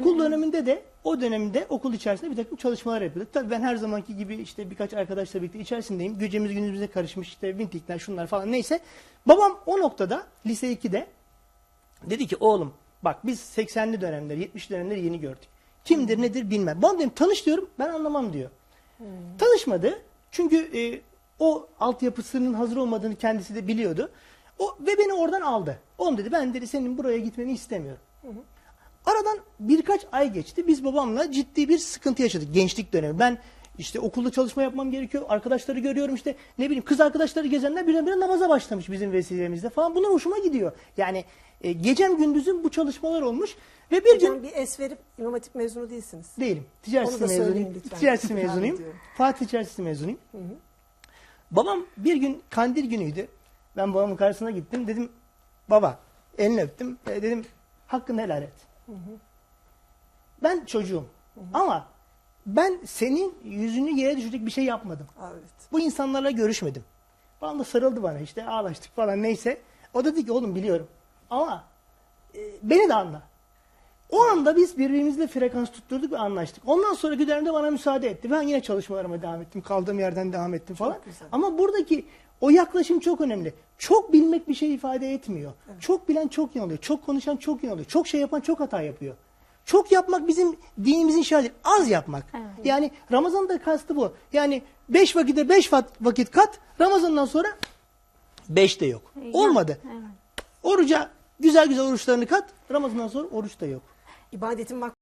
Okul döneminde de o dönemde okul içerisinde bir takım çalışmalar yapıyorduk. Tabii ben her zamanki gibi işte birkaç arkadaşla birlikte içerisindeyim. Gecemiz gündüzümüze karışmış işte vintikler şunlar falan neyse. Babam o noktada lise 2'de dedi ki oğlum bak biz 80'li dönemleri 70'li dönemleri yeni gördük. Kimdir nedir bilmem. Babam dedim tanış diyorum ben anlamam diyor. Tanışmadı. Çünkü e, o altyapısının hazır olmadığını kendisi de biliyordu. O ve beni oradan aldı. Oğlum dedi ben dedi senin buraya gitmeni istemiyorum. Aradan birkaç ay geçti. Biz babamla ciddi bir sıkıntı yaşadık gençlik dönemi. Ben işte okulda çalışma yapmam gerekiyor. Arkadaşları görüyorum işte ne bileyim kız arkadaşları gezenler birdenbire namaza başlamış bizim vesilemizde falan. Bunlar hoşuma gidiyor. Yani e, gecem gündüzüm bu çalışmalar olmuş ve bir gün Hocam bir es verip İmam Hatip mezunu değilsiniz. Değilim. Ticaret Onu mezunuyum. lütfen. Ticaret mezunuyum. Fatih Ticaret mezunuyum. Babam bir gün kandil günüydü. Ben babamın karşısına gittim. Dedim baba elini öptüm. E, dedim hakkını helal et. Ben çocuğum. Ama ben senin yüzünü yere düşürecek bir şey yapmadım. Evet. Bu insanlarla görüşmedim. Babam da sarıldı bana işte ağlaştık falan neyse. O da dedi ki oğlum biliyorum ama e, beni de anla. O anda biz birbirimizle frekans tutturduk ve anlaştık. Ondan sonraki dönemde bana müsaade etti. Ben yine çalışmalarıma devam ettim. Kaldığım yerden devam ettim falan. Ama buradaki o yaklaşım çok önemli. Çok bilmek bir şey ifade etmiyor. Çok bilen çok yanılıyor. Çok konuşan çok yanılıyor. Çok şey yapan çok hata yapıyor. Çok yapmak bizim dinimizin şahidi. Az yapmak. Yani Ramazan'ın da kastı bu. Yani beş vakite beş va- vakit kat. Ramazan'dan sonra beş de yok. Olmadı. Evet. Oruca güzel güzel oruçlarını kat. Ramazan'dan sonra oruç da yok. İbadetin